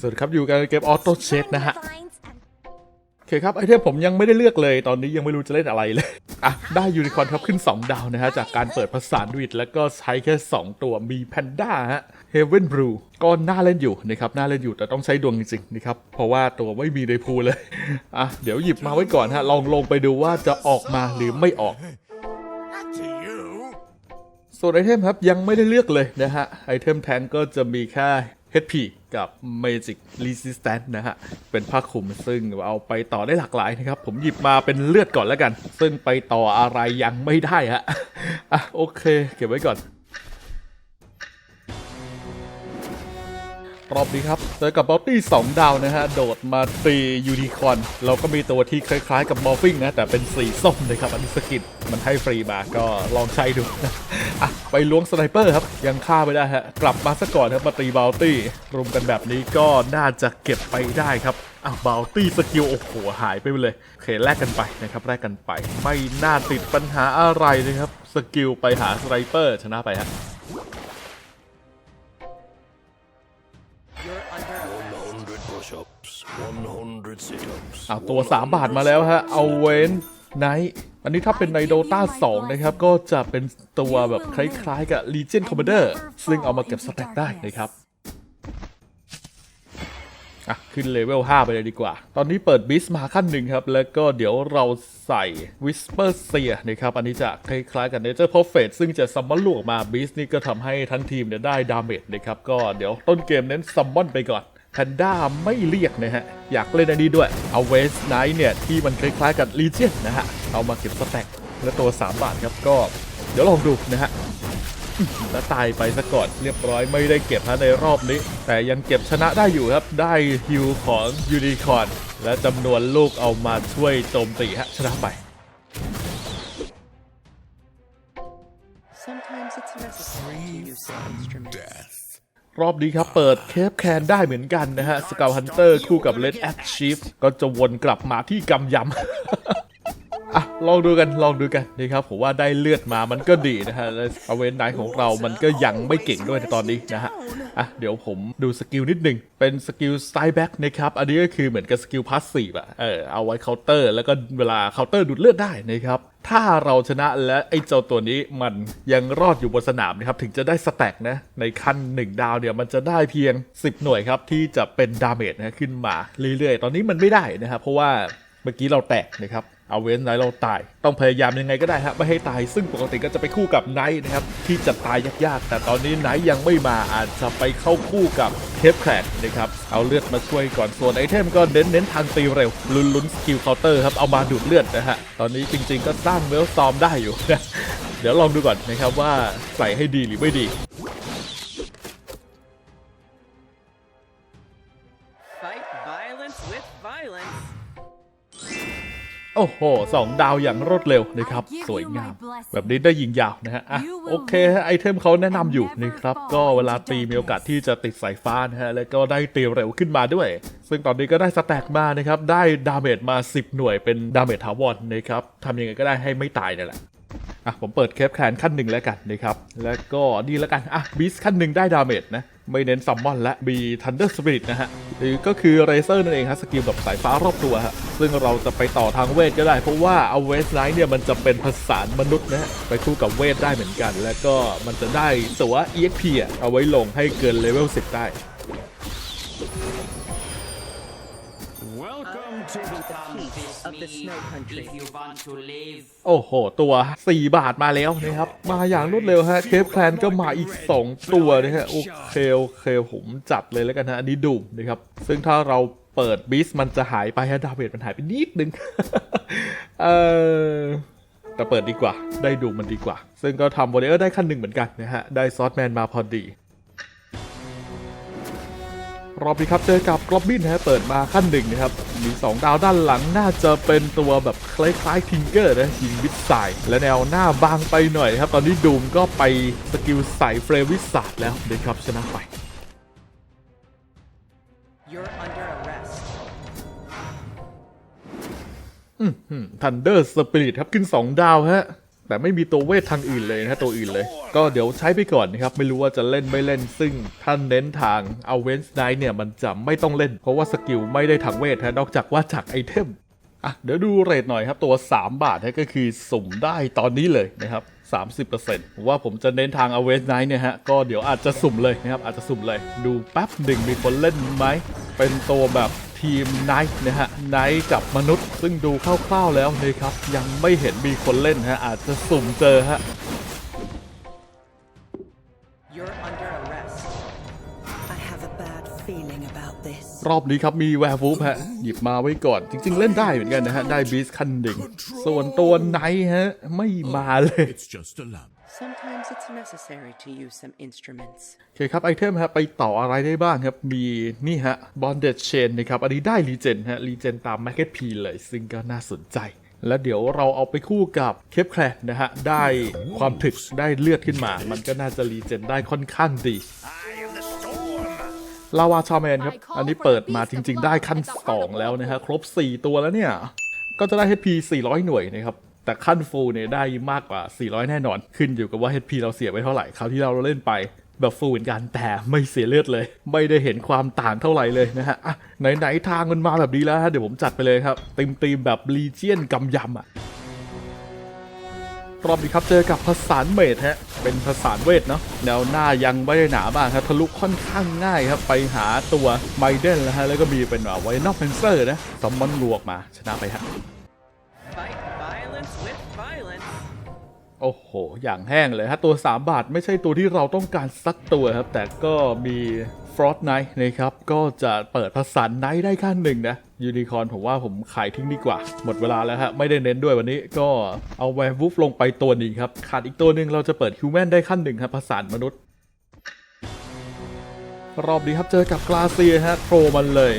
สวัสดีครับอยู่กันในเกมออโต้เช็คนะฮะโอเคครับไอเทมผมยังไม่ได้เลือกเลย ตอนนี้ยังไม่รู้จะเล่นอะไรเลย อะ ได้ยูนิคอร์นครับขึ้น 2 ดาวนะฮะ จากการเปิดภาษาดุิดแล้วก็ใช้แค่ 2 ตัวมีแพนด้าฮะเฮเวนบลูก็น่าเล่นอยู่นะครับน่าเล่นอยู่แต่ต้องใช้ดวงจริงๆนะครับเพราะว่าตัวไม่มีในพูลเลย อะ เดี๋ยวหยิบมาไว้ก่อนฮะลองลงไปดูว่าจะออกมาหรือไม่ออก Not to you. ส่วนไอเทมครับยังไม่ได้เลือกเลยนะฮะไอเทมแทงก็จะมีแค่ HP กับ Magic Resistance นะฮะ เป็นผ้าคลุมซึ่งเอาไปต่อได้หลากหลายนะครับ ผมหยิบมาเป็นเลือดก่อนแล้วกัน ซึ่งไปต่ออะไรยังไม่ได้ฮะอะโอเค เก็บไว้ก่อน รอบนี้ครับเจอกับบอตตี้2ดาวนะฮะ โดดมาตียูนิคอน เราก็มีตัวที่คล้ายๆกับมอร์ฟิงนะ แต่เป็นสีส้มนะครับ อันนี้สกินมันให้ฟรีมาก็ลองใช้ดูอะไปล้วงสไนเปอร์ครับ ยังฆ่าไม่ได้ฮะ กลับมาซะก่อนครับมาตีบาวตี้รุมกันแบบนี้ก็น่าจะเก็บไปได้ครับอะบาวตี้สกิลโอ้โหหายไปเลยโอเคแลกกันไปนะครับแลกกันไป ไม่น่าติดปัญหาอะไรนะครับสกิลไปหาสไนเปอร์ชนะไปฮะ 100 push ups, 100 sit ups. เอาตัว 3 บาทมาแล้วฮะ เอาเว้นไนท์อันนี้ถ้าเป็นในโดตา2นะครับ ก็จะเป็นตัวแบบคล้ายๆกับ Legion Commander ซึ่งเอามาเก็บสแต็กได้นะครับ อะขึ้นเลเวล 5 ไปเลยดีกว่า ตอนนี้เปิดบิสมาขั้นหนึ่งครับ แล้วก็เดี๋ยวเราใส่ Whisper Seer นะครับ อันนี้จะคล้ายๆ กับ Nature Prophet ซึ่งจะซัมมอนลูกมาบิสนี่ก็ทำให้ทั้งทีมเนี่ยได้ดาเมจนะครับ ก็เดี๋ยวต้นเกมเน้นซัมมอนไปก่อนแพนด้าไม่เรียกนะฮะ อยากเล่นอันนี้ด้วยเอาเวสไนท์เนี่ย ที่มันคล้ายๆกับ Legion นะฮะ เอามาเก็บสแต็กและตัว 3 บาทครับก็ เดี๋ยวลองดูนะฮะ แล้วตายไปซะก่อนเรียบร้อยไม่ได้เก็บฮะในรอบนี้ แต่ยังเก็บชนะได้อยู่ครับ ได้ฮิวของยูนิคอร์นและจำนวนลูกเอามาช่วยโจมตีฮะชนะไป Sometimes it's necessary to use some instruments. Death. รอบนี้ครับเปิดเคปแคนได้เหมือนกันนะฮะสกาวฮันเตอร์คู่กับเลดแอคชีฟก็จะวนกลับมาที่กำยำ อะลองดูกันลองดูกันนะครับผมว่าได้เลือดมามันก็ดีนะฮะแล้วเอาเวนไนของเรามันก็ยังไม่เก่งด้วยในตอนนี้นะฮะอะเดี๋ยวผมดูสกิลนิดหนึ่งเป็นสกิลสไตล์แบ็กนะครับอันนี้ก็คือเหมือนกับสกิลพาสซีฟอะเออเอาไว้เคาน์เตอร์ แล้วก็เวลาเคาน์เตอร์ดูดเลือดได้นะครับถ้าเราชนะและไอ้เจ้าตัวนี้มันยังรอดอยู่บนสนามนะครับถึงจะได้สแต็กนะในขั้น1 ดาวเนี่ยมันจะได้เพียง 10 หน่วยครับที่จะเป็นดาเมจนะขึ้นมาเรื่อยๆ ตอนนี้มันไม่ได้นะครับเพราะว่าเมื่อกี้เราแตกนะครับ เอาเว้นไนท์เราตาย ต้องพยายามยังไงก็ได้ฮะไม่ให้ตายซึ่งปกติก็จะไปคู่กับไนท์นะครับ ที่จะตายยากๆ แต่ตอนนี้ไนท์ยังไม่มาอาจจะไปเข้าคู่กับเทปแคลดนะครับเอาเลือดมาช่วยก่อนส่วนไอเทมก็เน้นเน้นทางตีเร็ว ลุ้นลุ้นสกิลเคาน์เตอร์ครับเอามาดูดเลือดนะฮะตอนนี้จริง ๆ ก็สร้างเวลซอมได้อยู่นะเดี๋ยวลองดูก่อนนะครับว่าใส่ให้ดีหรือไม่ดี โอ้โหสองดาวอย่างรวดเร็วนะครับ สวยงาม แบบนี้ได้ยิงยาวนะฮะอะโอเคฮะไอเทมเขาแนะนำอยู่นะครับ ก็เวลาตีมีโอกาสที่จะติดสายฟ้านะฮะแล้วก็ได้ตีเร็วขึ้นมาด้วย ซึ่งตอนนี้ก็ได้สแต็กมานะครับ ได้ดาเมจมา 10 หน่วยเป็นดาเมจถาวรนะครับทำยังไงก็ได้ให้ไม่ตายนั่นแหละอะผมเปิดเคปแคนขั้นหนึ่งแล้วกันนะครับแล้วก็นี่แล้วกันอะบีสขั้นหนึ่งได้ดาเมจนะ ไม่เน้นซัมมอนและมีทันเดอร์สปิริตนะฮะ หรือก็คือเรเซอร์นั่นเองฮะสกิลแบบสายฟ้ารอบตัวฮะ ซึ่งเราจะไปต่อทางเวทก็ได้ เพราะว่าเอาเวสไนท์เนี่ยมันจะเป็นผสานมนุษย์นะฮะ ไปคู่กับเวทได้เหมือนกัน แล้วก็มันจะได้ตัว EXP อะเอาไว้ลงให้เกินเลเวล10ได้ Welcome to the Of the snow country. If you want to live โอ้โห ตัว 4 บาทมาแล้วนะครับ มาอย่างรวดเร็วฮะเคปแคลนก็มาอีก 2 ตัวนะฮะ โอเคโอเคผมจัดเลยแล้วกันฮะ อันนี้ดูมนะครับ ซึ่งถ้าเราเปิดบิสมันจะหายไปฮะดาเมจมันหายไปนิดนึง เออแต่เปิดดีกว่า ได้ดูมันดีกว่า ซึ่งก็ทำวอลเลอร์ได้ขั้นหนึ่งเหมือนกันนะฮะ ได้ซอสแมนมาพอดี รอบนี้ครับเจอกับกรอบบินนะฮะเปิดมาขั้นหนึ่งนะครับ มี 2 ดาวด้านหลังน่าจะเป็นตัวแบบคล้ายๆทิงเกอร์นะยิงวิสไซและแนวหน้าบางไปหน่อยครับ ตอนนี้ดูมก็ไปสกิลใส่เฟรมวิสาดแล้วนะครับชนะไป You're under arrest. ทันเดอร์สปิริตครับขึ้น 2 ดาวฮะ แต่ไม่มีตัวเวททางอื่นเลยนะตัวอื่นเลย ก็เดี๋ยวใช้ไปก่อนนะครับ ไม่รู้ว่าจะเล่นไม่เล่น ซึ่งท่านเน้นทางเอาเวนส์ไนเนี่ยมันจะไม่ต้องเล่น เพราะว่าสกิลไม่ได้ทางเวทฮะนอกจากว่าจากไอเทมอะเดี๋ยวดูเรทหน่อยครับตัว 3 บาทนะก็คือสุ่มได้ตอนนี้เลยนะครับ30%ผมว่าผมจะเน้นทาง a w a y Night เนี่ยฮะ ก็เดี๋ยวอาจจะสุ่มเลยนะครับ อาจจะสุ่มเลย ดูแป๊บหนึ่งมีคนเล่นไหม เป็นตัวแบบ ทีมไนท์นะฮะไนท์กับมนุษย์ ซึ่งดูคร่าวๆแล้วนะครับ ยังไม่เห็นมีคนเล่นฮะอาจจะสุ่มเจอฮะ You're under arrest. I have a bad feeling about this. รอบนี้ครับมีแวร์วูฟฮะ หยิบมาไว้ก่อน จริง ๆ เล่นได้เหมือนกันนะฮะ ได้บีสคันดิงส่วนตัวไนท์ฮะ ไม่มาเลย It's just a lamp. Sometimes it's necessary to use some instruments. โอเคครับไอเทมฮะไปต่ออะไรได้บ้างครับ มีนี่ฮะ Bonded Chain นะครับ อันนี้ได้รีเจนฮะรีเจนตาม Market P เลย ซึ่งก็น่าสนใจ แล้วเดี๋ยวเราเอาไปคู่กับเคปแคลนะฮะ ได้ความถึกได้เลือดขึ้นมา มันก็น่าจะรีเจนได้ค่อนข้างดีลาวาชาแมนครับ อันนี้เปิดมาจริง ๆ ได้ขั้น 2 แล้วนะฮะ ครบ 4 ตัวแล้วเนี่ย ก็จะได้ HP 400 หน่วยนะครับ แต่ขั้นฟูลเนี่ยได้มากกว่า 400 แน่นอน ขึ้นอยู่กับว่า HP เราเสียไปเท่าไหร่คราวที่เราเล่นไปแบบฟูลเหมือนกันแต่ไม่เสียเลือดเลย ไม่ได้เห็นความต่างเท่าไหร่เลยนะฮะอะไหนๆทางมันมาแบบนี้แล้วฮะเดี๋ยวผมจัดไปเลยครับตีมตีมๆแบบลีเจียนกำยำอะรอบนี้ครับเจอกับภาษานเมดฮะเป็นภาษานเวทเนาะแนวหน้ายังไม่ได้หนาบ้างครับทะลุค่อนข้างง่ายครับไปหาตัวไมเดนแล้วฮะแล้วก็มีเป็นแบบไวนอฟเพนเซอร์นะสมมอนลวกมาชนะไปฮะ โอ้โห อย่างแห้งเลยฮะ ตัว 3 บาทไม่ใช่ตัวที่เราต้องการสักตัวครับ แต่ก็มี ฟรอ t ไนท์นะครับ ก็จะเปิดภาษานไนท์ได้ขั้นหนึ่งนะ ยูนิคอนผมว่าผมขายทิ้งดีกว่า หมดเวลาแล้วฮะ ไม่ได้เน้นด้วยวันนี้ก็เอาแวร์วูฟลงไปตัวหนึ่งครับ ขาดอีกตัวหนึ่งเราจะเปิดฮิวแมนได้ขั้นหนึ่งครับภาษานมนุษย์ รอบนี้ครับเจอกับกลาเซียฮะโทรมันเลย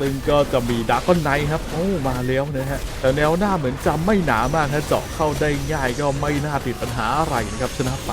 ซึ่งก็จะมีดาร์กอนไนท์ครับโอ้มาแล้วนะฮะแต่แนวหน้าเหมือนจะไม่หนามากนะเจาะเข้าได้ง่ายก็ไม่น่าติดปัญหาอะไรนะครับชนะไป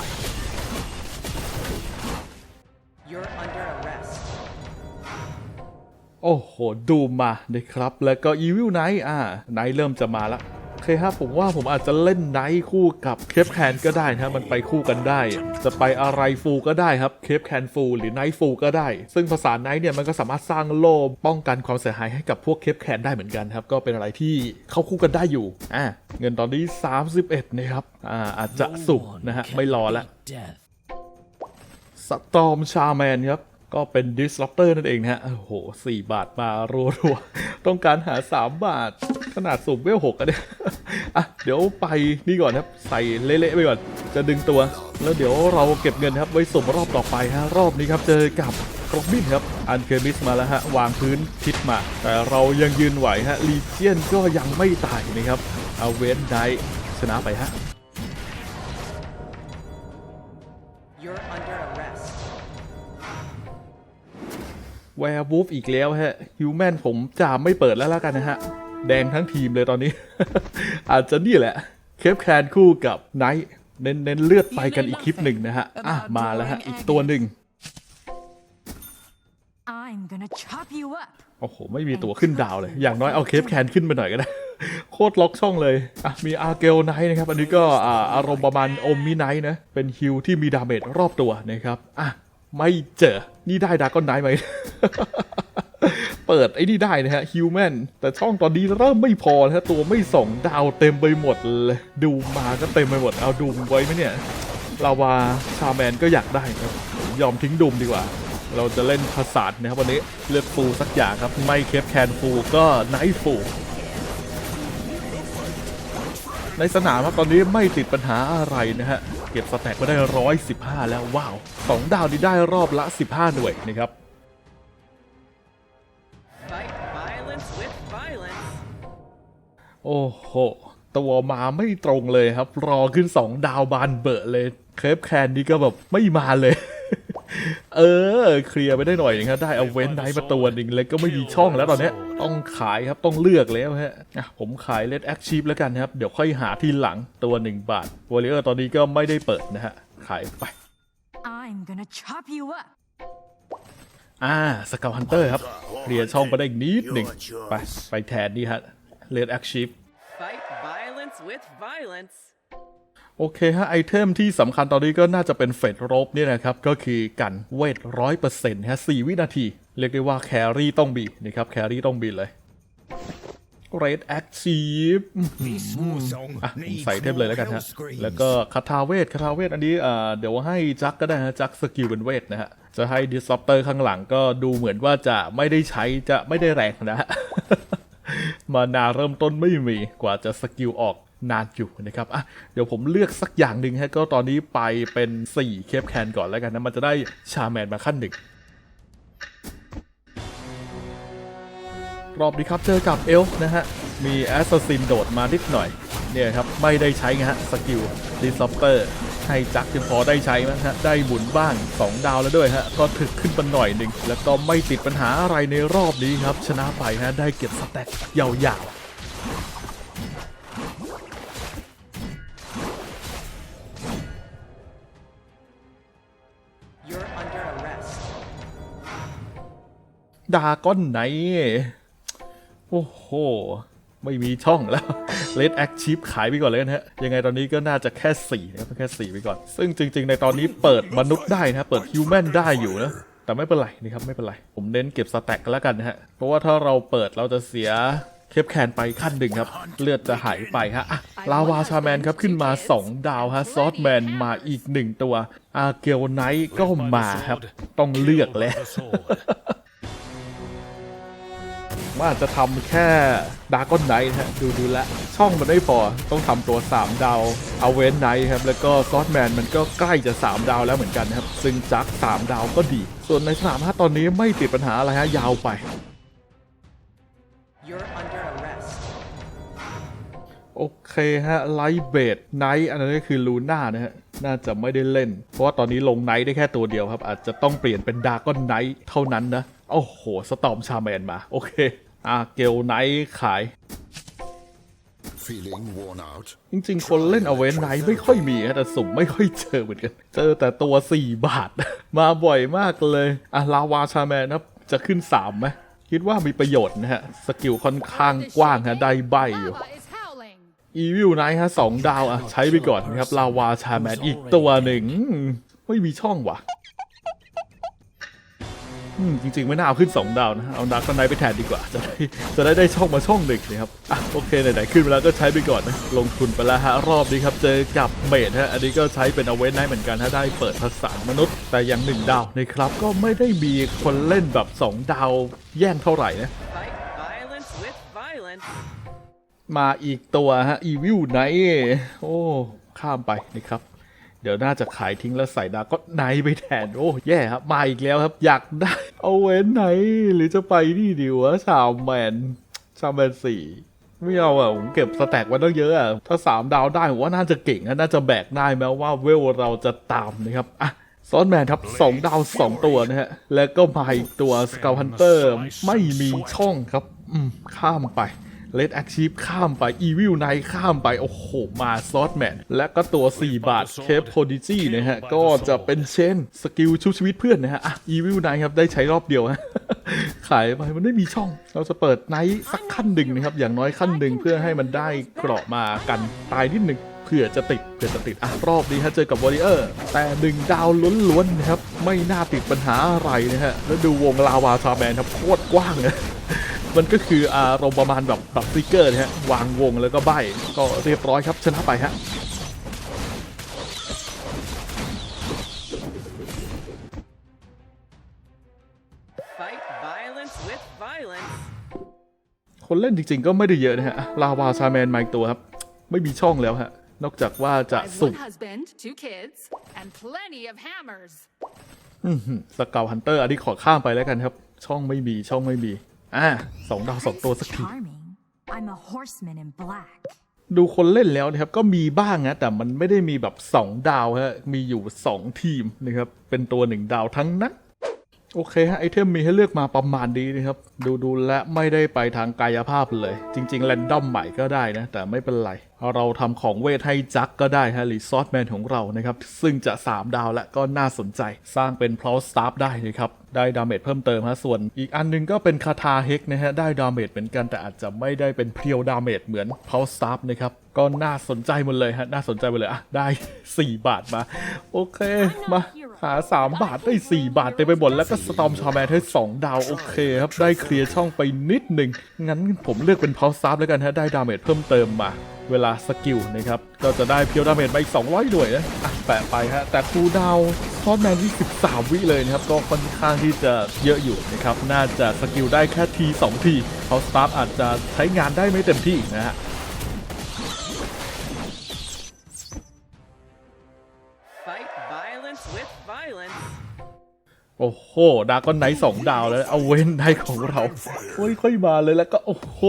โอ้โห ดูมานะครับ แล้วก็อีวิลไนท์อ่าไนท์เริ่มจะมาละโอเคครับผมว่าผมอาจจะเล่นไนท์คู่กับเคปแคนก็ได้นะมันไปคู่กันได้ จะไปอะไรฟูลก็ได้ครับเคปแคนฟูลหรือไนท์ฟูลก็ได้ ซึ่งภาษาไนท์เนี่ยมันก็สามารถสร้างโล่ป้องกันความเสียหายให้กับพวกเคปแคนได้เหมือนกันครับ ก็เป็นอะไรที่เข้าคู่กันได้อยู่อ่าเงินตอนนี้ 31นะครับอ่าอาจจะสุกนะฮะไม่รอละ Death. สตอมชาแมนครับ ก็เป็น disruptor นั่นเองนะฮะ โอ้โห4บาทมารัวๆ ต้องการหา3บาท ขนาดสุ่มเวลหกอะเนี่ยอะ เดี๋ยวไปนี่ก่อนครับ ใส่เละๆไปก่อน จะดึงตัว แล้วเดี๋ยวเราเก็บเงินครับ ไว้สุ่มรอบต่อไปฮะ รอบนี้ครับ เจอกับกรอบบินครับ อันเคมิสมาแล้วฮะ วางพื้นทิศมา แต่เรายังยืนไหวฮะ ลีเจียนก็ยังไม่ตายนะครับเอาเวนไดชนะไปฮะ แวร์วูฟอีกแล้วฮะฮิวแมนผมจะไม่เปิดแล้วแล้วกันนะฮะ แดงทั้งทีมเลยตอนนี้ อาจจะนี่แหละ เคปแคนคู่กับไนท์เน้นเน้นเลือดไปกันอีกคลิปหนึ่งนะฮะ อะ มาแล้วฮะ อีกตัวหนึ่ง I'm gonna chop you up. โอ้โห ไม่มีตัวขึ้นดาวเลย อย่างน้อยเอาเคปแคนขึ้นไปหน่อยก็ได้ โคตรล็อกช่องเลย อะ มีอาร์เกลไนท์นะครับ อันนี้ก็อ่าอารมณ์ประมาณอมมิไนท์นะ เป็นฮิวที่มีดาเมจรอบตัวนะครับ อะ ไม่เจอ นี่ได้ดากอนไนท์ไหม เปิดไอ้นี่ได้นะฮะฮิวแมนแต่ช่องตอนนี้เริ่มไม่พอนะฮะ ตัวไม่ส่งดาวเต็มไปหมดเลย ดูมาก็เต็มไปหมด เอาดูมไว้ไหมเนี่ย ลาวาชาแมนก็อยากได้ครับ ยอมทิ้งดุมดีกว่า เราจะเล่นภาษาทนะครับวันนี้เลือกฟูสักอย่างครับ ไม่เคปแคนฟูก็ไนท์ฟูในสนามครับตอนนี้ไม่ติดปัญหาอะไรนะฮะ เก็บสแต็กมาได้ร้อยสิบห้าแล้วว้าวสองดาวนี้ได้รอบละ 15 หน่วยนะครับ Fight violence with violence. โอ้โห ตัวมาไม่ตรงเลยครับ รอขึ้น 2 ดาวบานเบอะเลย เคปแคนนี่ก็แบบไม่มาเลย เออ เคลียร์ไปได้หน่อยนะครับได้เอาเว้นได้มาตัวหนึ่งเลยก็ไม่มีช่องแล้วตอนเนี้ยต้องขายครับต้องเลือกแล้วฮะอะผมขายเลดแอคชีพแล้วกันครับ เดี๋ยวค่อยหาทีหลังตัว 1 บาทวอลเลอร์ตอนนี้ก็ไม่ได้เปิดนะฮะ ขายไป I'm gonna chop you up. อ่าสกาวฮันเตอร์ครับเคลียร์ช่องไปได้อีกนิดหนึ่งไปไปแทนนี่ฮะเลดแอคชีพ Fight violence with violence. โอเคฮะไอเทมที่สำคัญตอนนี้ก็น่าจะเป็นเฟดโรบเนี่ยนะครับ ก็คือกันเวทร้อยเปอร์เซ็นต์ฮะสี่วินาที เรียกได้ว่าแครี่ต้องบีนะครับแครี่ต้องบีเลย Red Active อะใส่เทมเลยแล้วกันฮะ แล้วก็คาถาเวทคาถาเวทอันนี้อ่าเดี๋ยวให้จักก็ได้ฮะ จักสกิลเป็นเวทนะฮะ จะให้ Disruptor ข้างหลังก็ดูเหมือนว่าจะไม่ได้ใช้จะไม่ได้แรงนะฮะ มานาเริ่มต้นไม่มีกว่าจะสกิลออก นานอยู่นะครับอะเดี๋ยวผมเลือกสักอย่างหนึ่งฮะก็ตอนนี้ไปเป็น4เคปแคนก่อนแล้วกันนะมันจะได้ชาแมนมาขั้นหนึ่งรอบนี้ครับเจอกับเอลฟ์นะฮะ มีแอสซัสซินโดดมานิดหน่อย เนี่ยครับ ไม่ได้ใช้ไงฮะ สกิลดิซอปเตอร์ ให้จักจึงพอได้ใช้มั้งฮะ ได้หมุนบ้าง 2 ดาวแล้วด้วยฮะ ก็ถึกขึ้นมาหน่อยหนึ่ง แล้วก็ไม่ติดปัญหาอะไรในรอบนี้ครับ ชนะไปฮะ ได้เก็บสแต็กยาวๆ ดาก้อนไหน โอ้โห ไม่มีช่องแล้วเลดแอคชิปขายไปก่อนเลยนะฮะ ยังไงตอนนี้ก็น่าจะแค่ 4 นะครับแค่ 4 ไปก่อน ซึ่งจริง ๆ ในตอนนี้เปิดมนุษย์ได้นะ เปิดฮิวแมนได้อยู่นะ แต่ไม่เป็นไรนะครับ ไม่เป็นไร ผมเน้นเก็บสแต็กกันแล้วกันนะฮะ เพราะว่าถ้าเราเปิดเราจะเสียเคปแคนไปขั้นหนึ่งครับ เลือดจะหายไปฮะอะลาวาชาแมนครับขึ้นมา 2 ดาวฮะซอสแมนมาอีก 1 ตัว อาเกลไนท์ก็มาครับ ต้องเลือกแล้ว The sword. ว่าจะทำแค่ดาร์กอนไนท์ฮะดูดูแลวช่องมันไม่พอต้องทำตัว 3 ดาวเอาเวนไนท์ครับ แล้วก็ซอสแมนมันก็ใกล้จะ 3 ดาวแล้วเหมือนกันนะครับ ซึ่งจัก3 ดาวก็ดี ส่วนในสนามฮะตอนนี้ไม่ติดปัญหาอะไรฮะยาวไป You're under arrest. โอเคฮะไลท์เบดไนท์อันนั้นก็คือลูน่านะฮะน่าจะไม่ได้เล่น เพราะว่าตอนนี้ลงไนท์ได้แค่ตัวเดียวครับ อาจจะต้องเปลี่ยนเป็นดาร์กอนไนท์เท่านั้นนะ โอ้โห สตอมชาแมนมา โอเค อาเกลไนท์ขาย Feeling worn out? จริงๆ คนเล่นอเวนไนไม่ค่อยมีฮะแต่สุ่มไม่ค่อยเจอเหมือนกัน เจอแต่ตัว 4 บาท มาบ่อยมากเลย อะ ลาวาชาแมนนะครับจะขึ้น3ไหมคิดว่ามีประโยชน์นะฮะ สกิลค่อนข้างกว้างฮะ ได้ใบอยู่ Lava is howling. อีวิลไนท์ฮะสองดาวอะ ใช้ไปก่อนนะครับ ลาวาชาแมนอีกตัวหนึ่งอืมไม่มีช่องว่ะอืม จริง ๆ ไม่น่าเอาขึ้น 2 ดาวนะ เอาดักกันไนไปแทนดีกว่า จะได้จะได้ได้ช่องมาช่องหนึ่งนะครับ อะโอเคไหนๆขึ้นไปแล้วก็ใช้ไปก่อนนะ ลงทุนไปแล้วฮะรอบนี้ครับ เจอกับเมดฮะ อันนี้ก็ใช้เป็นเอาเวนไนเหมือนกันถ้าได้เปิดภาษามนุษย์ แต่อย่างหนึ่งดาวนะครับ ก็ไม่ได้มีคนเล่นแบบ 2 ดาวแย่งเท่าไหร่นะ Fight violence with violence. มาอีกตัวฮะอีวิลไนโอ้ข้ามไปนะครับ เดี๋ยวน่าจะขายทิ้งแล้วใส่ดาก็ไนไปแทนโอ้แย่ครับ มาอีกแล้วครับ อยากได้ เอาเว้นไหน หรือจะไปนี่ดีวะชาวแมนชาวแมนสี่ไม่เอาอะผมเก็บสแต็กไว้ตั้งเยอะอะถ้าสามดาวได้ผมว่าน่าจะเก่งนะน่าจะแบกได้แม้ว่าเวลเราจะตามนะครับอะซอนแมนครับสองดาวสองตัวนะฮะ แล้วก็มาอีกตัวสก l ฮันเตอร์ไม่มีช่องครับ อืมข้ามไป เลดแอคชีพข้ามไปอีวิลไนข้ามไป โอ้โห มาซอสแมนและก็ตัว 4 บาทเคปโ o ดิจีนะฮะ ก็จะเป็นเช่น สกิลชุบชีวิตเพื่อนนะฮะอะอีวิลไนครับ ได้ใช้รอบเดียวฮะขายไปมันไม่มีช่อง เราจะเปิดไนท์สักขั้นหนึ่งนะครับ อย่างน้อยขั้นหนึ่งเพื่อให้มันได้เกราะมากันตายนิดหนึ่งเผื่อจะติดเผื่อจะติด อะ รอบนี้ฮะ เจอกับวอริเออร์ แต่หนึ่งดาวล้วนๆนะครับ ไม่น่าติดปัญหาอะไรนะฮะ แล้วดูวงลาวาชาแมนครับ โคตรกว้างนะ มันก็คืออารมณ์ประมาณแบบแบบฟลิกเกอร์นะฮะวางวงแล้วก็ใบก็เรียบร้อยครับชนะไปฮะ Fight violence with violence. คนเล่นจริงๆก็ไม่ได้เยอะนะฮะอะลาวาชาแมนมาอีกตัวครับ ไม่มีช่องแล้วฮะ นอกจากว่าจะ I've สุ่ม one husband, two kids, and plenty of hammers. สเกลฮันเตอร์อันนี้ขอข้ามไปแล้วกันครับ ช่องไม่มีช่องไม่มี อ่าสองดาวสองตัวสักที Charming. I'm a horseman in black. ดูคนเล่นแล้วนะครับ ก็มีบ้างนะแต่มันไม่ได้มีแบบ 2 ดาวฮะมีอยู่ 2 ทีมนะครับ เป็นตัว 1 ดาวทั้งนั้น โอเคฮะไอเทมมีให้เลือกมาประมาณนี้นะครับ ดูดูและไม่ได้ไปทางกายภาพเลย จริง ๆ แรนดอมใหม่ก็ได้นะ แต่ไม่เป็นไร เราทำของเวทให้จักก็ได้ฮะรีซอสแมนของเรานะครับ ซึ่งจะ 3 ดาวและก็น่าสนใจ สร้างเป็นพลอสตาร์ได้นะครับ ได้ดาเมจเพิ่มเติมฮะส่วนอีกอันหนึงก็เป็นคาทาเฮกนะฮะ ได้ดาเมจเหมือนกันแต่อาจจะไม่ได้เป็นเพียวดาเมจเหมือนพลอสตาร์นะครับ ก็น่าสนใจหมดเลยฮะ น่าสนใจหมดเลยอะได้ 4 บาทมา โอเคมาหา 3 บาทได้ 4 บาทเต็มไปหมดแล้วก็สตอมชาแมนให้ 2 ดาว โอเคครับ ได้เคลียร์ช่องไปนิดหนึ่งงั้นผมเลือกเป็นพาวซับแล้วกันฮะได้ดาเมจเพิ่มเติมมา เวลาสกิลนะครับ ก็จะได้เพียวดาเมจไปอีก 200 หน่วยนะอะแปะไปฮะ แต่คูดาวน์ทอดแมนที่ 13 วิเลยนะครับ ก็ค่อนข้างที่จะเยอะอยู่นะครับ น่าจะสกิลได้แค่ที 2 ทีเขาสตาร์อาจจะใช้งานได้ไม่เต็มที่นะฮะ โอ้โหดากอนไนท์สองดาวแล้วเอาเว้นได้ของเราค่อยๆมาเลยแล้วก็โอ้โห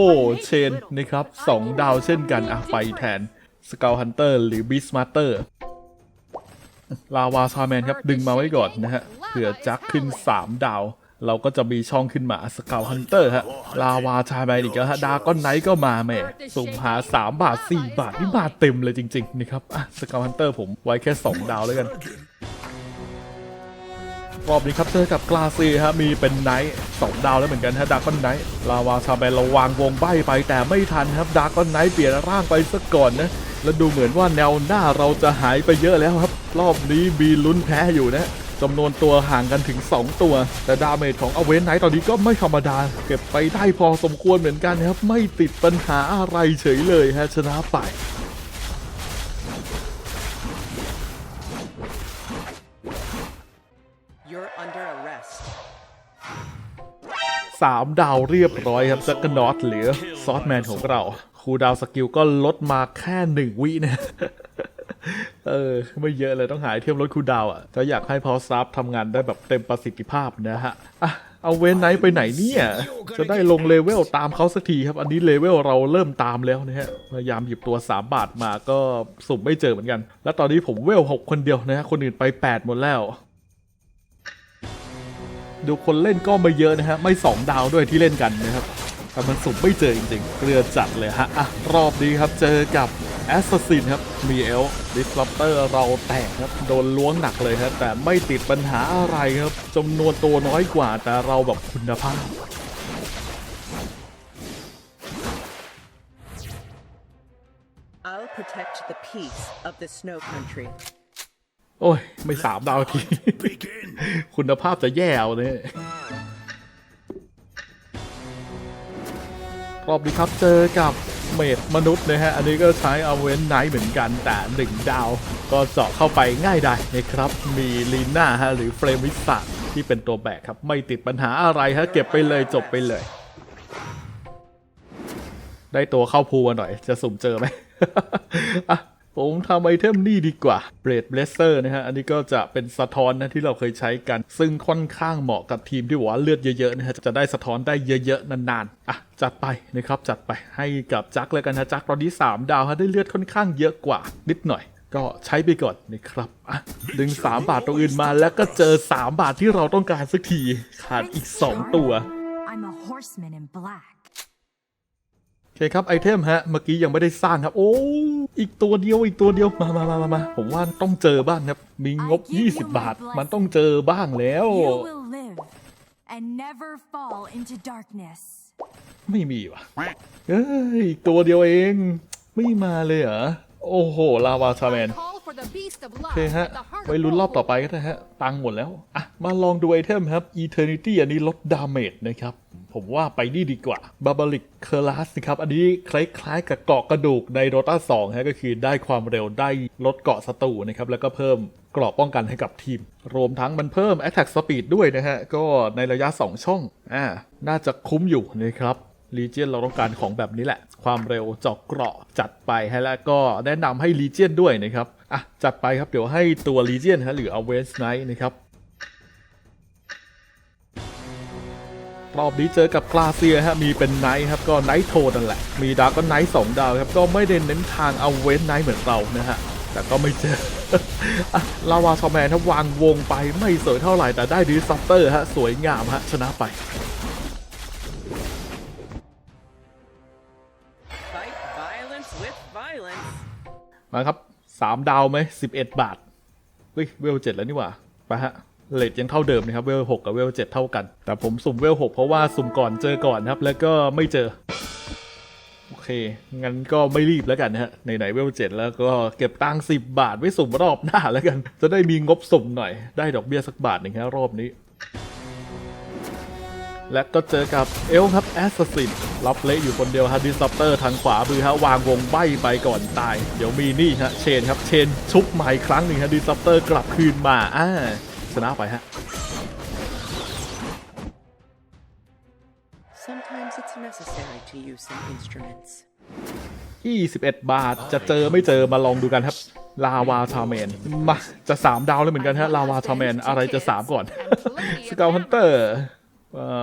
เชนนะครับสองดาวเช่นกันอะไปแทนสเกลฮันเตอร์หรือบิสมาสเตอร์ลาวาชาแมนครับ ดึงมาไว้ก่อนนะฮะเผื่อจักขึ้น 3 ดาว เราก็จะมีช่องขึ้นมาสเกลฮันเตอร์ฮะลาวาชาแมนอีกแล้วฮะดากอนไนท์ก็มาแหม่สุ่มหา 3 บาท 4 บาทนี่มาทเต็มเลยจริง ๆ นะครับอะสเกลฮันเตอร์ผมไว้แค่ 2 ดาวแล้วกัน รอบนี้ครับเจอกับกลาซีฮะมีเป็นไนท์สองดาวแล้วเหมือนกันฮะดากอนไนท์ลาวาซาแบนเราวางวงใบไปแต่ไม่ทันครับดากอนไนท์เปลี่ยนร่างไปซะก่อนนะแล้วดูเหมือนว่าแนวหน้าเราจะหายไปเยอะแล้วครับ รอบนี้มีลุ้นแพ้อยู่นะจำนวนตัวห่างกันถึง 2 ตัว แต่ดาเมจของอเวนไนท์ตอนนี้ก็ไม่ธรรมดา เก็บไปได้พอสมควรเหมือนกันครับ ไม่ติดปัญหาอะไรเฉยเลยฮะชนะไป 3 ดาวเรียบร้อยครับซักนอตเหลือซอสแมนของเราครูดาวสกิลก็ลดมาแค่ 1 วินะเออ ไม่เยอะเลยต้องหายเทียมรถคูดาวอะ่ะถ้าอยากให้พอซับทำงานได้แบบเต็มประสิทธิภาพนะฮะอะเอาเวนไนท์ไปไหนเนี่ย จะได้ลงเลเวลตามเขาสักทีครับ อันนี้เลเวลเราเริ่มตามแล้วนะฮะ พยายามหยิบตัว 3 บาทมาก็สุ่มไม่เจอเหมือนกัน และตอนนี้ผมเวล 6 คนเดียวนะฮะ คนอื่นไป 8 หมดแล้ว ดูคนเล่นก็ไม่เยอะนะฮะไม่ 2 ดาวด้วยที่เล่นกันนะครับแต่มันสุ่มไม่เจอจริงๆ เกลือจัดเลยฮะอะรอบนี้ครับเจอกับแอสซัสซินครับมีเอลดิสลอปเตอร์เราแตกครับ โดนล้วงหนักเลยครับ แต่ไม่ติดปัญหาอะไรครับจำนวนตัวน้อยกว่าแต่เราแบบคุณภาพ โอ้ย ไม่สามดาวที คุณภาพจะแย่เอาเนี่ยรอบนี้ครับเจอกับเมดมนุษย์นะฮะ อันนี้ก็ใช้เอาเวนไนท์เหมือนกันแต่หนึ่งดาว ก็เจาะเข้าไปง่ายได้นะครับ มีลีน่าฮะหรือเฟรมิสัที่เป็นตัวแบกครับ ไม่ติดปัญหาอะไรฮะ เก็บไปเลยจบไปเลย ได้ตัวเข้าพูมาหน่อย จะสุ่มเจอไหม ผมทำไอเทมนี่ดีกว่าเบรดเบลเซอร์นะฮะ อันนี้ก็จะเป็นสะท้อนนะที่เราเคยใช้กัน ซึ่งค่อนข้างเหมาะกับทีมที่บอกว่าเลือดเยอะๆนะฮะ จะได้สะท้อนได้เยอะๆ นานๆ อะ จัดไปนะครับ จัดไปให้กับจักรเลยกันนะจักรตอนนี้3ดาวฮะได้เลือดค่อนข้างเยอะกว่านิดหน่อยก็ใช้ไปก่อนนะครับอะดึง 3 บาทตัวอื่นมาแล้วก็เจอ 3 บาทที่เราต้องการสักที ขาดอีก 2 ตัว I'm a horseman in black. โอเคครับไอเทมฮะเมื่อกี้ยังไม่ได้สร้างครับ โอ้อีกตัวเดียวอีกตัวเดียวมามามามามาผมว่าต้องเจอบ้างครับ มีงบ 20 บาท มันต้องเจอบ้างแล้ว You will live and never fall into darkness. ไม่มีว่ะเอ้ยอีกตัวเดียวเอง ไม่มาเลยเหรอ โอ้โห ลาวาชาแมน Call for the beast of โอ love เคฮะ at the heart ไว้ลุ้นรอบต่อไปก็ได้ฮะ ตังค์หมดแล้ว อะ มาลองดูไอเทมครับ Eternity อันนี้ลดดาเมจนะครับ ผมว่าไปนี่ดีกว่า Barbaric c u r a s นะครับ อันนี้คล้ายๆ กับเกาะกระดูกใน Dota 2ฮะ ก็คือได้ความเร็วได้ลดเกาะศัตรูนะครับ แล้วก็เพิ่มเกราะป้องกันให้กับทีม รวมทั้งมันเพิ่ม Attack Speed ด้วยนะฮะ ก็ในระยะ 2 ช่อง อ่า น่าจะคุ้มอยู่นะครับ ลีเจียนเราต้องการของแบบนี้แหละ ความเร็วเจาะเกราะจัดไปให้แล้วก็แนะนำให้ลีเจียนด้วยนะครับ อะ จัดไปครับ เดี๋ยวให้ตัวลีเจียนฮะหรือเอาเวสไนท์นะครับ รอบนี้เจอกับกลาเซียฮะมีเป็นไนท์ครับ ก็ไนท์โทนั่นแหละ มีดาร์ก็ไนท์สองดาวครับ ก็ไม่ได้เน้นทางเอาเวสไนท์เหมือนเรานะฮะแต่ก็ไม่เจอลาวาชอแมนถ้าวางวงไปไม่สวยเท่าไหร่แต่ได้ดิสซัปเตอร์ฮะสวยงามฮะชนะไป มาครับ3ดาวไหม11บเอ็ดบาทเฮ้ยเวล7แล้วนี่หว่าไปฮะเลทยังเท่าเดิมนะครับเวล6กับเวล7เท่ากัน แต่ผมสุ่มเวล6เพราะว่าสุ่มก่อนเจอก่อนครับ แล้วก็ไม่เจอ โอเค งั้นก็ไม่รีบแล้วกันนะฮะไหนๆเวล7แล้วก็เก็บตังค์10บาทไว้สุ่มรอบหน้าแล้วกัน จะได้มีงบสุ่มหน่อยได้ดอกเบี้ยสักบาทหนึ่งฮะรอบนี้ และก็เจอกับเอลครับแอสซัสซินรับเละอยู่คนเดียวฮะดิสซัปเตอร์ทางขวามือฮะวางวงใบไปก่อนตาย เดี๋ยวมีนี่ฮะเชนครับเชนชุบใหม่ครั้งหนึ่งฮะดิสซัปเตอร์กลับคืนมาอ่าชนะไปฮะ Sometimes it's necessary to use some instruments. 21 บาทจะเจอไม่เจอมาลองดูกันครับ ลาวาชาแมนมาจะ 3 ดาวแล้วเหมือนกันฮะลาวาชาแมนอะไรจะ 3 ก่อนสกาวฮันเตอร์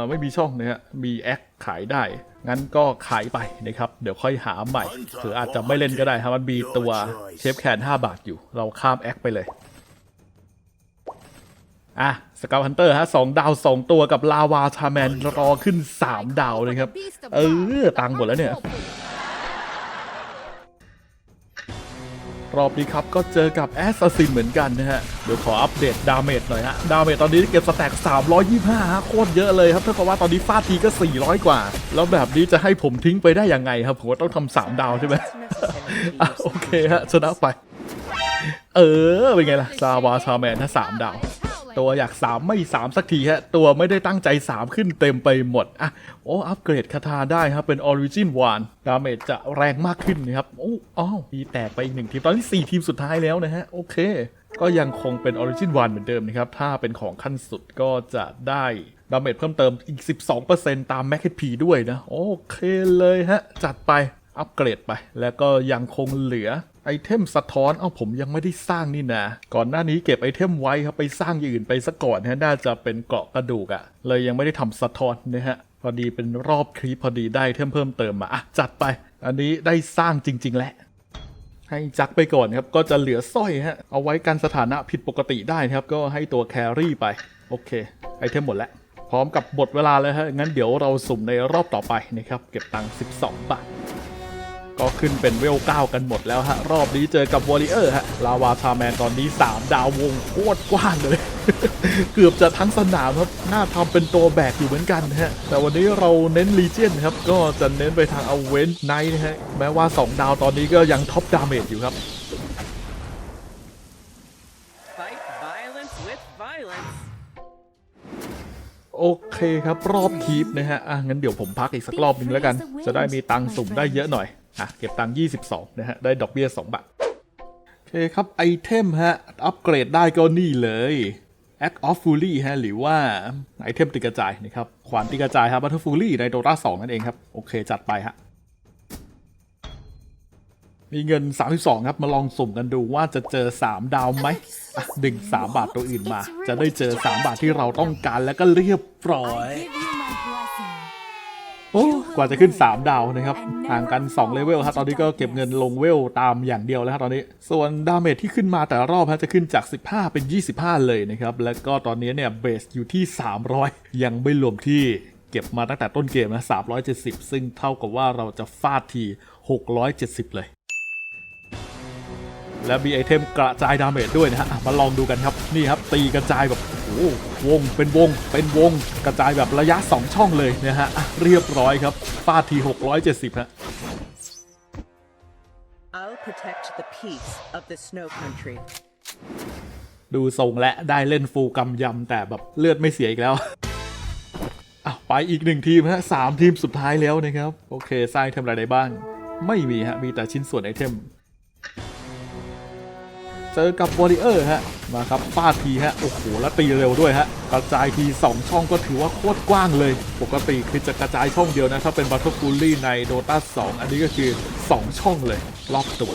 ไม่มีช่องนะฮะมีแอคขายได้ งั้นก็ขายไปนะครับ เดี๋ยวค่อยหาใหม่หรืออาจจะไม่เล่นก็ได้ครับมันมีตัวเชฟแคน5 บาทอยู่ เราข้ามแอคไปเลยอะสกาวฮันเตอร์ฮะสองดาว2ตัวกับลาวาชาแมนรอขึ้น 3 ดาวเลยครับ เออตังหมดแล้วเนี่ย รอบนี้ครับ ก็เจอกับแอสซัสซินเหมือนกันนะฮะ เดี๋ยวขออัปเดตดาเมจหน่อยฮะ ดาเมจตอนนี้เก็บสแต็ก325ฮะโคตรเยอะเลยครับเท่ากับว่าตอนนี้ฟาดทีก็ 400 กว่า แล้วแบบนี้จะให้ผมทิ้งไปได้ยังไงครับ ผมต้องทำสามดาวใช่ไหมโอเคฮะชนะไป เออ เป็นไงล่ะซาวาชาแมนถ้าสามดาว ตัวอยากสามไม่สามสักทีฮะ ตัวไม่ได้ตั้งใจสามขึ้นเต็มไปหมด อะ โอ้ อัปเกรดคาถาได้ครับ เป็นออริจินวานดาเมจจะแรงมากขึ้นนะครับ โอ้อ้าวมีแตกไปอีกหนึ่งทีม ตอนนี้ 4 ทีมสุดท้ายแล้วนะฮะ โอเค ก็ยังคงเป็นออริจินวานเหมือนเดิมนะครับ ถ้าเป็นของขั้นสุดก็จะได้ดาเมจเพิ่มเติมอีก 12%ตามแมคเ p พีด้วยนะ โอเคเลยฮะ จัดไปอัปเกรดไป แล้วก็ยังคงเหลือ ไอเทมสะท้อน เอ้าผมยังไม่ได้สร้างนี่นะ ก่อนหน้านี้เก็บไอเทมไว้ครับไปสร้างอย่างอื่นไปซะก่อนนะน่าจะเป็นเกาะกระดูกอะเลยยังไม่ได้ทำสะท้อนนะฮะ พอดีเป็นรอบคลิปพอดีได้เทมเพิ่มเติมมาอะจัดไป อันนี้ได้สร้างจริง ๆ แล้วให้จักไปก่อนครับ ก็จะเหลือสร้อยฮะ เอาไว้กันสถานะผิดปกติได้ครับ ก็ให้ตัวแครี่ไป โอเค ไอเทมหมดแล้ว พร้อมกับบทเวลาเลยฮะ งั้นเดี๋ยวเราสุ่มในรอบต่อไปนะครับ เก็บตังค์ 12 บาท ก็ขึ้นเป็นเวล9กันหมดแล้วฮะ รอบนี้เจอกับวอริเออร์ฮะ ลาวาชาแมนตอนนี้ 3 ดาววงโคตรกว้างเลย เกือบจะทั้งสนามครับ น่าทำเป็นตัวแบกอยู่เหมือนกันนะฮะ แต่วันนี้เราเน้นลีเจียนครับ ก็จะเน้นไปทางเอาเวนไนท์นะฮะ แม้ว่า 2 ดาวตอนนี้ก็ยังท็อปดาเมจอยู่ครับ Fight violence with violence. โอเคครับรอบคีปนะฮะ อะงั้นเดี๋ยวผมพักอีกสักรอบหนึงแล้วกัน จะได้มีตังค์สุ่มได้เยอะหน่อย อะเก็บตังค์22นะฮะได้ดอกเบี้ย2บาทโอเคครับไอเทมฮะ อัปเกรดได้ก็นี่เลย Act of Fury ฮะหรือว่าไอเทมติกระจายนะครับขวานติกระจายครับ Battle Fury ใน Dota 2 นั่นเองครับ โอเคจัดไปฮะมีเงิน 32 ครับ มาลองสุ่มกันดูว่าจะเจอ 3 ดาวไหมอะดึง3บาทตัวอื่นมา จะได้เจอ 3 บาทที่เราต้องการแล้วก็เรียบร้อย อ้กว่าจะขึ้น 3 ดาวนะครับห่างกัน2เลเวลครับตอนนี้ก็เก็บเงินลงเวลตามอย่างเดียวแล้วครับตอนนี้ ส่วนดาเมจที่ขึ้นมาแต่ละรอบฮะจะขึ้นจาก 15 เป็น 25 เลยนะครับ แล้วก็ตอนนี้เนี่ยเบสอยู่ที่ 300 ยังไม่รวมที่เก็บมาตั้งแต่ต้นเกมนะ 370 ซึ่งเท่ากับว่าเราจะฟาดที 670 เลย และมีไอเทมกระจายดาเมจด้วยนะฮะอะมาลองดูกันครับนี่ครับตีกระจายแบบโอ้โหวงเป็นวงเป็นวงกระจายแบบระยะ 2 ช่องเลยนะฮะอะเรียบร้อยครับฟาดที670ฮะ I'll protect the peace of the Snow Country. ดูทรงและได้เล่นฟูลกำยำแต่แบบเลือดไม่เสียอีกแล้วอะไปอีกหนึ่งทีมฮะสามทีมสุดท้ายแล้วนะครับ โอเคสร้างไอเทมอะไรได้บ้าง ไม่มีฮะ มีแต่ชิ้นส่วนไอเทม เจอกับวอริเออร์ฮะมาครับฟาดทีฮะโอ้โหแล้วตีเร็วด้วยฮะกระจายที 2 ช่องก็ถือว่าโคตรกว้างเลย ปกติคือจะกระจายช่องเดียวนะ ถ้าเป็น Battle f u r y ใน Dota 2อันนี้ก็คือ 2 ช่องเลย รอบตัว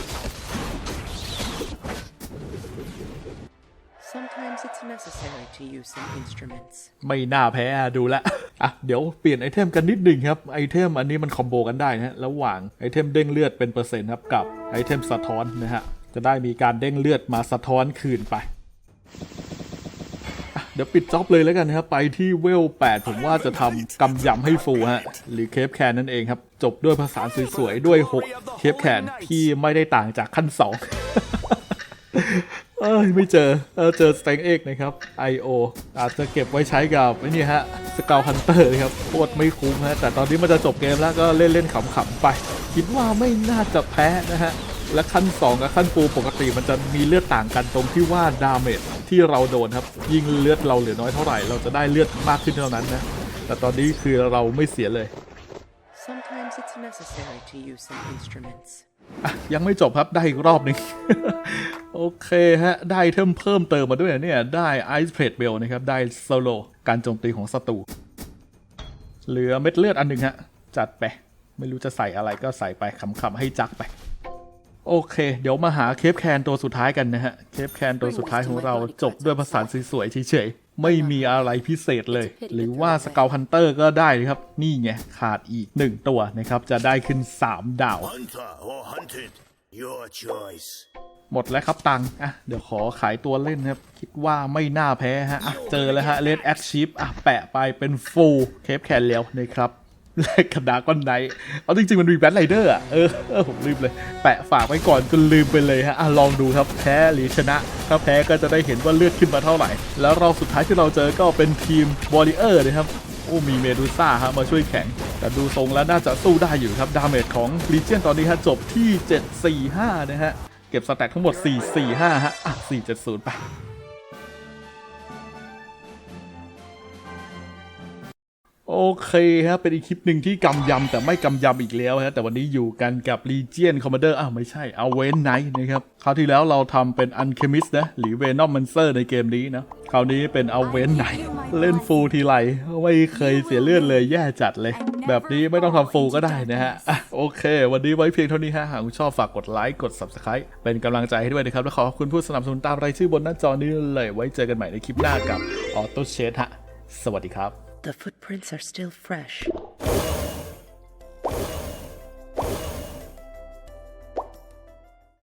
Sometimes it's necessary to use some instruments. ไม่น่าแพ้อะดูแลวอะเดี๋ยวเปลี่ยนไอเทมกันนิดหนึ่งครับ ไอเทมอันนี้มันคอมโบกันได้นะฮะระหว่างไอเทมเด้งเลือดเป็นเปอร์เซ็นต์ครับกับไอเทมสะท้อนนะฮะ จะได้มีการเด้งเลือดมาสะท้อนคืนไป เดี๋ยวปิดจ็อบเลยแล้วกันนะครับ ไปที่เวล 8 ผมว่าจะทำกำยำให้ฟูฮะ หรือเคฟแคนนั่นเองครับ จบด้วยภาษาสวยๆ ด้วย 6 เคฟแคนที่ไม่ได้ต่างจากขั้น 2 เอ้ย ไม่เจอเออเจอสเต็งเอกนะครับ IO อาจจะเก็บไว้ใช้กับไอ้นี่ฮะสกาวฮันเตอร์ครับโคตรไม่คุ้มฮะแต่ตอนนี้มันจะจบเกมแล้วก็เล่นๆขำๆไป คิดว่าไม่น่าจะแพ้นะฮะ และขั้น 2 กับขั้นฟูปกติมันจะมีเลือดต่างกันตรงที่ว่าดาเมจที่เราโดนครับ ยิ่งเลือดเราเหลือน้อยเท่าไหร่ เราจะได้เลือดมากขึ้นเท่านั้นนะ แต่ตอนนี้คือเราไม่เสียเลย Sometimes it's necessary to use some instruments. อะยังไม่จบครับได้อีกรอบหนึ่งโอเคฮะ ได้เพิ่มเพิ่มเติมมาด้วยนะเนี่ย ได้ Ice Plate Bell นะครับ ได้โซโลการโจมตีของศัตรูเหลือเม็ดเลือดอันหนึ่งฮะ จัดไป ไม่รู้จะใส่อะไรก็ใส่ไปขำๆให้จักไป โอเค เดี๋ยวมาหาเคปแคนตัวสุดท้ายกันนะฮะ เคปแคนตัวสุดท้ายของเราจบด้วยภาษาสวยๆเฉยๆ ไม่มีอะไรพิเศษเลย หรือว่าสเกลฮันเตอร์ก็ได้นะครับ นี่ไง ขาดอีก 1 ตัวนะครับ จะได้ขึ้น 3 ดาว Hunter or hunted, your choice. หมดแล้วครับตังค์อะ เดี๋ยวขอขายตัวเล่นครับ คิดว่าไม่น่าแพ้ฮะอะเจอแล้วฮะเลดแอดชิปอะ แปะไปเป็นฟูลเคปแคนแล้วนะครับ แลกกระดาก้อนไนเอาจริง ๆ มันมีแบทไรเดอร์อะเออเออผมลืมเลย แปะฝากไว้ก่อนจนลืมไปเลยฮะอะลองดูครับแพ้หรือชนะ ถ้าแพ้ก็จะได้เห็นว่าเลือดขึ้นมาเท่าไหร่ แล้วรอบสุดท้ายที่เราเจอก็เป็นทีมบอริเออร์นะครับโอ้มีเมดูซ่าฮะมาช่วยแข่ง แต่ดูทรงแล้วน่าจะสู้ได้อยู่ครับ ดาเมจของลีเจียนตอนนี้ฮะจบที่ 745 นะฮะ เก็บสแต็กทั้งหมด 445 ฮะ อะ 470 ไป โอเคฮะ เป็นอีกคลิปหนึ่งที่กำยำแต่ไม่กำยำอีกแล้วฮะ แต่วันนี้อยู่กันกับ Legion Commander อ้าวไม่ใช่ เอาเวนไนท์นะครับคราวที่แล้วเราทำเป็น Alchemist นะ หรือ Venom Monster ในเกมนี้นะ คราวนี้เป็นเอาเวนไนท์เล่นฟูลทีไรไม่เคยเสียเลือดเลยแย่จัดเลย แบบนี้ไม่ต้องทำฟูลก็ได้นะฮะโอเค วันนี้ไว้เพียงเท่านี้ฮะหากคุณชอบฝากกดไลค์กด Subscribe เป็นกำลังใจให้ด้วยนะครับและขอขอบคุณผู้สนับสนุนตามรายชื่อบนหน้าจอนี้เลย ไว้เจอกันใหม่ในคลิปหน้ากับ Auto Shade ฮะสวัสดีครับ The footprints are still fresh.